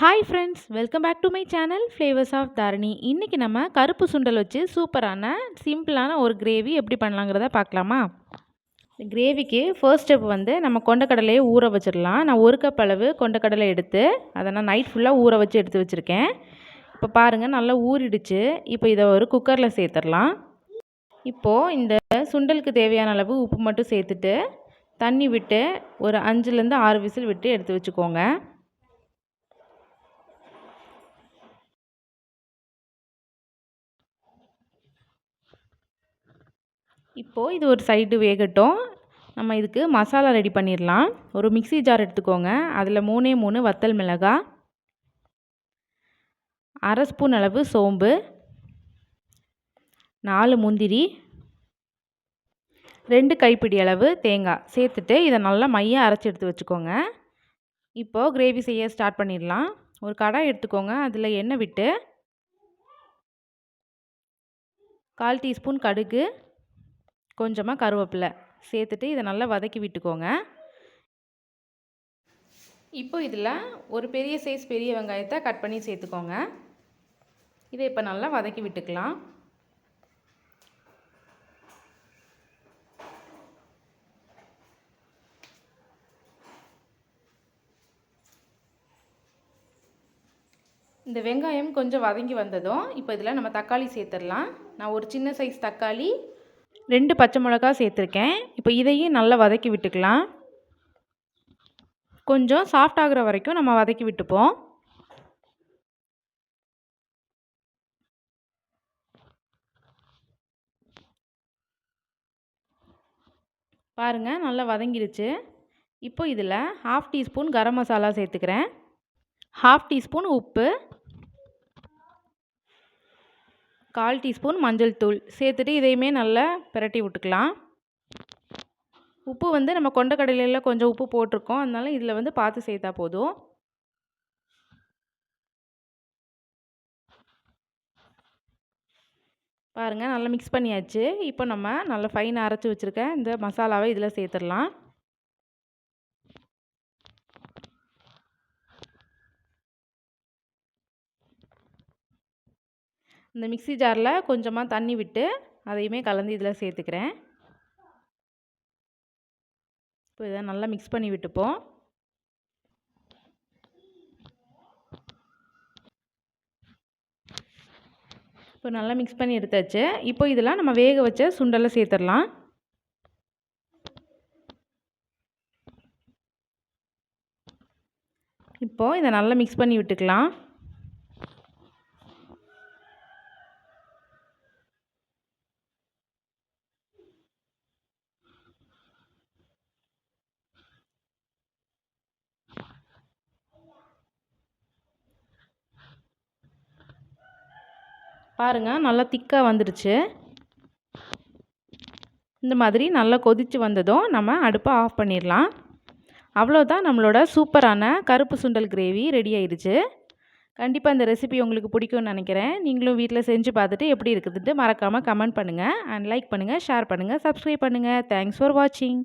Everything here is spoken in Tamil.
Hi friends welcome back to my channel flavours of Dharani இன்றைக்கி நம்ம கருப்பு சுண்டல் வச்சு சூப்பரான சிம்பிளான ஒரு கிரேவி எப்படி பண்ணலாங்கிறத பார்க்கலாமா? கிரேவிக்கு ஃபர்ஸ்ட் ஸ்டெப் வந்து நம்ம கொண்டக்கடலையை ஊற வச்சிடலாம். நான் ஒரு கப் அளவு கொண்டக்கடலை எடுத்து அதை நான் நைட் ஃபுல்லாக ஊற வச்சு எடுத்து வச்சுருக்கேன். இப்போ பாருங்கள் நல்லா ஊறிடுச்சு. இப்போ இதை ஒரு குக்கரில் சேர்த்துடலாம். இப்போது இந்த சுண்டலுக்கு தேவையான அளவு உப்பு மட்டும் சேர்த்துட்டு தண்ணி விட்டு ஒரு அஞ்சுலேருந்து ஆறு விசில் விட்டு எடுத்து வச்சுக்கோங்க. இப்போது இது ஒரு சைடு வேகட்டும். நம்ம இதுக்கு மசாலா ரெடி பண்ணிடலாம். ஒரு மிக்சி ஜார் எடுத்துக்கோங்க. அதில் மூணே மூணு வத்தல் மிளகாய் அரை ஸ்பூன் அளவு சோம்பு. நாலு முந்திரி. ரெண்டு கைப்பிடி அளவு தேங்காய். சேர்த்துட்டு இதை நல்லா மையாக அரைச்சி எடுத்து வச்சுக்கோங்க. இப்போது கிரேவி செய்ய ஸ்டார்ட் பண்ணிடலாம். ஒரு கடாய் எடுத்துக்கோங்க. அதில் எண்ணெய் விட்டு கால் டீஸ்பூன் கடுகு. கொஞ்சமாக கருவேப்பிலை சேர்த்துட்டு இதை நல்லா வதக்கி விட்டுக்கோங்க. இப்போ இதில் ஒரு பெரிய சைஸ் பெரிய வெங்காயத்தை கட் பண்ணி சேர்த்துக்கோங்க. இதை இப்போ நல்லா வதக்கி விட்டுக்கலாம். இந்த வெங்காயம் கொஞ்சம் வதங்கி வந்ததும் இப்போ இதில் நம்ம தக்காளி சேர்த்துடலாம். நான் ஒரு சின்ன சைஸ் தக்காளி ரெண்டு பச்சை மிளகா சேர்த்துருக்கேன். இப்போ இதையும் நல்லா வதக்கி விட்டுக்கலாம். கொஞ்சம் சாஃப்ட் ஆகிற வரைக்கும் நம்ம வதக்கி விட்டுப்போம். பாருங்கள் நல்லா வதங்கிடுச்சு இப்போ இதில் ஹாஃப் டீஸ்பூன் கரம் மசாலா சேர்த்துக்கிறேன். ஹாஃப் டீஸ்பூன் உப்பு. கால் டீஸ்பூன் மஞ்சள் தூள் சேர்த்துட்டு இதையுமே நல்லா பிரட்டி விட்டுக்கலாம். உப்பு வந்து நம்ம கொண்டக்கடலையில் கொஞ்சம் உப்பு போட்டிருக்கோம். அதனால இதில் வந்து பார்த்து சேர்த்தா போதும். பாருங்கள் நல்லா மிக்ஸ் பண்ணியாச்சு. இப்போ நம்ம நல்லா ஃபைனாக அரைச்சி வச்சுருக்க இந்த மசாலாவை இதில் சேர்த்துடலாம். இந்த மிக்சி ஜாரில் கொஞ்சமாக தண்ணி விட்டு அதையுமே கலந்து இதில் சேர்த்துக்கிறேன். இப்போ இதை நல்லா மிக்ஸ் பண்ணி விட்டுப்போம். இப்போ நல்லா மிக்ஸ் பண்ணி எடுத்தாச்சு. இப்போ இதெல்லாம் நம்ம வேக வச்ச சுண்டலை சேர்த்துடலாம். இப்போது இதை நல்லா மிக்ஸ் பண்ணி விட்டுக்கலாம். பாருங்கள் நல்லா திக்காக வந்துடுச்சு இந்த மாதிரி நல்லா கொதித்து வந்ததும் நம்ம அடுப்பை ஆஃப் பண்ணிடலாம். அவ்வளோதான் நம்மளோட சூப்பரான கருப்பு சுண்டல் கிரேவி ரெடி ஆயிடுச்சு கண்டிப்பாக இந்த ரெசிபி உங்களுக்கு பிடிக்கும்னு நினைக்கிறேன். நீங்களும் வீட்டில் செஞ்சு பார்த்துட்டு எப்படி இருக்குதுன்ட்டு மறக்காமல் கமெண்ட் பண்ணுங்கள் அண்ட் லைக் பண்ணுங்கள் ஷேர் பண்ணுங்கள் சப்ஸ்கிரைப் பண்ணுங்கள் தேங்க்ஸ் ஃபார் வாட்சிங்